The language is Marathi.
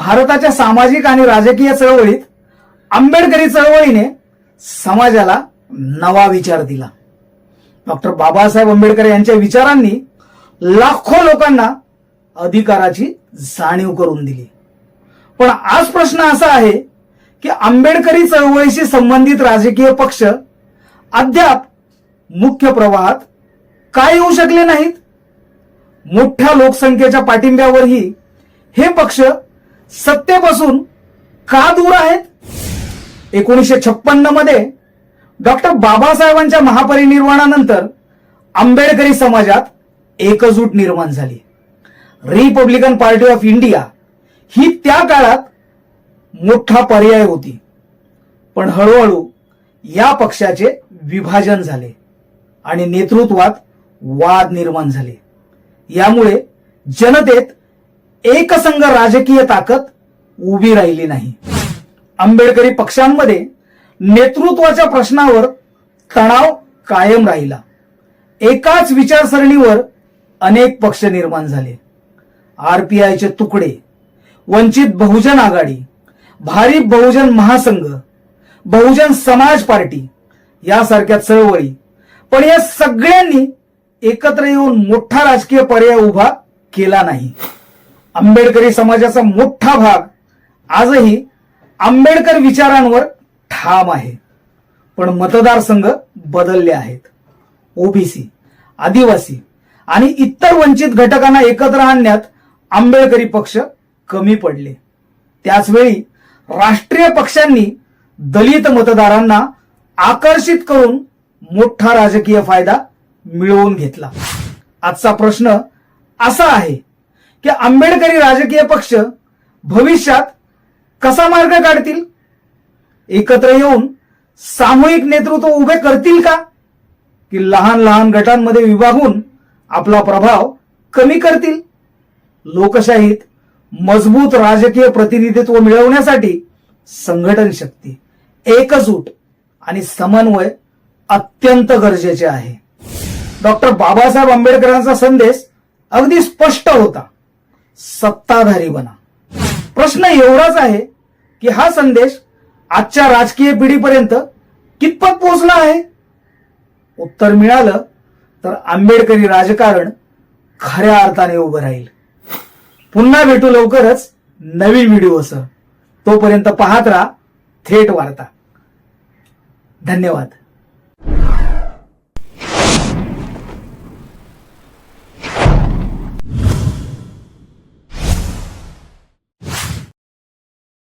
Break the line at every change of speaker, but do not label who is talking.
भारताच्या सामाजिक आणि राजकीय चळवळीत आंबेडकरी चळवळीने समाजाला नवा विचार दिला. डॉक्टर बाबासाहेब आंबेडकर यांच्या विचारांनी लाखो लोकांना अधिकाराची जाणीव करून दिली. पण आज प्रश्न असा आहे की आंबेडकरी चळवळीशी संबंधित राजकीय पक्ष अद्याप मुख्य प्रवाहात काय येऊ शकले नाहीत? मोठ्या लोकसंख्येच्या पाठिंब्यावरही हे पक्ष सत्तेपासून का दूर आहेत? एकोणीसशे छप्पन्नमध्ये डॉक्टर बाबासाहेबांच्या महापरिनिर्वाणानंतर आंबेडकरी समाजात एकजूट निर्माण झाली. रिपब्लिकन पार्टी ऑफ इंडिया ही त्या काळात मोठा पर्याय होती. पण हळूहळू या पक्षाचे विभाजन झाले आणि नेतृत्वात वाद निर्माण झाले. यामुळे जनतेत एकसंघ राजकीय ताकद उभी राहिली नाही. आंबेडकरी पक्षांमध्ये नेतृत्वाच्या प्रश्नावर तणाव कायम राहिला. एकाच विचारसरणीवर अनेक पक्ष निर्माण झाले. आरपीआयचे तुकडे वंचित बहुजन आघाडी भारी बहुजन महासंघ बहुजन समाज पार्टी यासारख्या चळवळी. पण या सगळ्यांनी एकत्र येऊन मोठा राजकीय पर्याय उभा केला नाही. आंबेडकरी समाजाचा मोठा भाग आजही आंबेडकर विचारांवर ठाम आहे. पण मतदारसंघ बदलले आहेत. ओबीसी आदिवासी आणि इतर वंचित घटकांना एकत्र आणण्यात आंबेडकरी पक्ष कमी पडले. त्याचवेळी राष्ट्रीय पक्षांनी दलित मतदारांना आकर्षित करून मोठा राजकीय फायदा मिळवून घेतला. आजचा प्रश्न असा आहे की आंबेडकरी राजकीय पक्ष भविष्यात कसा मार्ग काढतील? एकत्र येऊन सामूहिक नेतृत्व उभे करतील का? की लहान लहान गटांमध्ये विभागून आपला प्रभाव कमी करतील? लोकशाहीत मजबूत राजकीय प्रतिनिधित्व मिळवण्यासाठी संघटन शक्ती एकजूट आणि समन्वय अत्यंत गरजेचे आहे. डॉक्टर बाबासाहेब आंबेडकरांचा संदेश अगदी स्पष्ट होता. सत्ताधारी बना. प्रश्न एवढाच आहे की हा संदेश आजच्या राजकीय पिढीपर्यंत कितपत पोहोचला आहे? उत्तर मिळालं तर आंबेडकरी राजकारण खऱ्या अर्थाने उभं राहील. पुन्हा भेटू लवकरच नवीन व्हिडिओसह तोपर्यंत पाहत राहा थेट वार्ता. धन्यवाद.